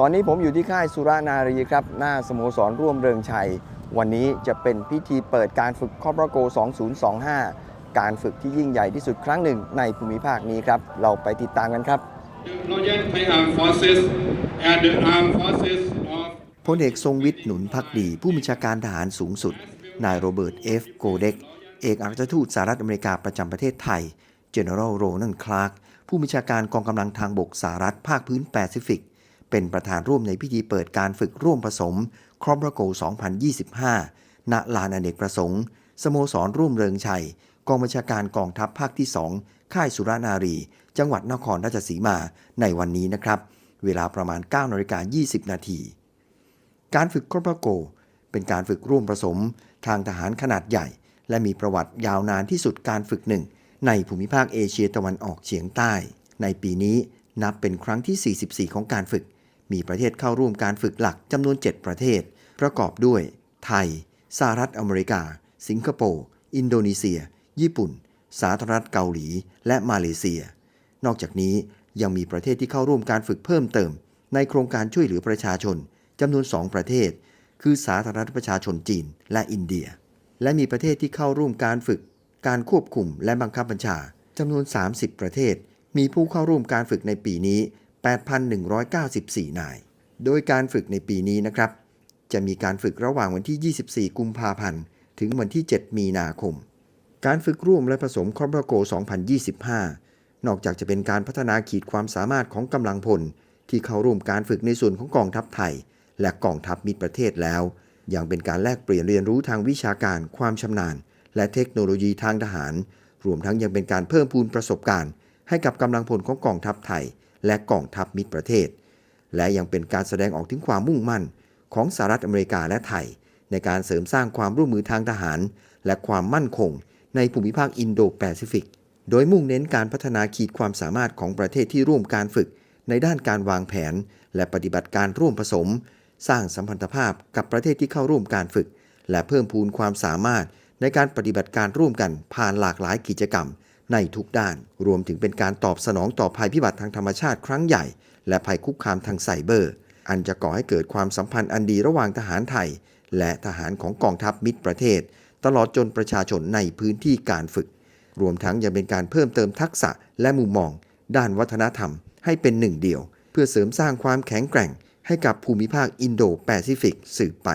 ตอนนี้ผมอยู่ที่ค่ายสุรานารีครับ หน้าสโมสรร่วมเริงชัย วันนี้จะเป็นพิธีเปิดการฝึกคอปรโก 2025 การฝึกที่ยิ่งใหญ่ที่สุดครั้งหนึ่งในภูมิภาคนี้ครับ เราไปติดตามกันครับ พลเอกทรงวิทย์หนุนพักดี ผู้บัญชาการทหารสูงสุด นายโรเบิร์ตเอฟโกเด็ก เอกอัครทูตสหรัฐอเมริกาประจำประเทศไทย General Ronan Clark ผู้บัญชาการกองกำลังทางบกสหรัฐภาคพื้นแปซิฟิก เป็นประธานร่วมในพิธีเปิดการฝึกร่วมผสมครอมรโก2025 ณ ลานอเนกประสงค์ สโมสรร่วมเริงชัย กองบัญชาการกองทัพภาคที่ 2 ค่ายสุรานารี จังหวัดนครราชสีมาในวันนี้นะครับ เวลาประมาณ9นาฬิกา20 นาที การฝึกครอปโก เป็นการฝึกร่วมผสมทางทหารขนาดใหญ่ และมีประวัติยาวนานที่สุดการฝึกหนึ่งในภูมิภาคเอเชียตะวันออกเฉียงใต้ ในปีนี้นับเป็นครั้งที่ 44 ของการฝึก มีประเทศเข้าร่วมการฝึกหลักจำนวน 7 ประเทศ ประกอบด้วย ไทย สหรัฐอเมริกา สิงคโปร์ อินโดนีเซีย ญี่ปุ่น สาธารณรัฐเกาหลี และมาเลเซีย นอกจากนี้ยังมีประเทศที่เข้าร่วมการฝึกเพิ่มเติม ในโครงการช่วยเหลือประชาชนจำนวน 2 ประเทศ คือสาธารณรัฐประชาชนจีนและอินเดีย และมีประเทศที่เข้าร่วมการฝึก การควบคุมและบังคับบัญชาจำนวน 30 ประเทศ มีผู้เข้าร่วมการฝึกในปีนี้ 8,194 นาย โดยการฝึกในปีนี้นะครับ จะมีการฝึกระหว่างวันที่ 24 กุมภาพันธ์ ถึงวันที่ 7 มีนาคม การฝึกร่วมและผสมคอมบรโก 2025 นอกจากจะเป็นการพัฒนาขีดความสามารถของกำลังพล ที่เข้าร่วมการฝึกในส่วนของกองทัพไทย และกองทัพมิตรประเทศแล้ว ยังเป็นการแลกเปลี่ยนเรียนรู้ทางวิชาการ ความชำนาญ และเทคโนโลยีทางทหาร รวมทั้งยังเป็นการเพิ่มพูนประสบการณ์ ให้กับกำลังพลของกองทัพไทย และกองทัพมิตรประเทศ และยังเป็นการแสดงออกถึงความมุ่งมั่นของสหรัฐอเมริกาและไทย ในการเสริมสร้างความร่วมมือทางทหาร และความมั่นคง ในภูมิภาคอินโดแปซิฟิก โดยมุ่งเน้นการพัฒนาขีดความสามารถของประเทศที่ร่วมการฝึก ในด้านการวางแผน และปฏิบัติการร่วมผสม สร้างสัมพันธภาพกับประเทศที่เข้าร่วมการฝึก และเพิ่มพูนความสามารถในการปฏิบัติการร่วมกันผ่านหลากหลายกิจกรรม ในทุกด้าน รวมถึงเป็นการตอบสนองต่อภัยพิบัติทางธรรมชาติครั้งใหญ่ และภัยคุกคามทางไซเบอร์ อันจะก่อให้เกิดความสัมพันธ์อันดีระหว่างทหารไทย และทหารของกองทัพมิตรประเทศ ตลอดจนประชาชนในพื้นที่การฝึก รวมทั้งยังเป็นการเพิ่มเติมทักษะและมุมมอง ด้านวัฒนธรรม ให้เป็นหนึ่งเดียว เพื่อเสริมสร้างความแข็งแกร่ง ให้กับภูมิภาคอินโดแปซิฟิกสืบไป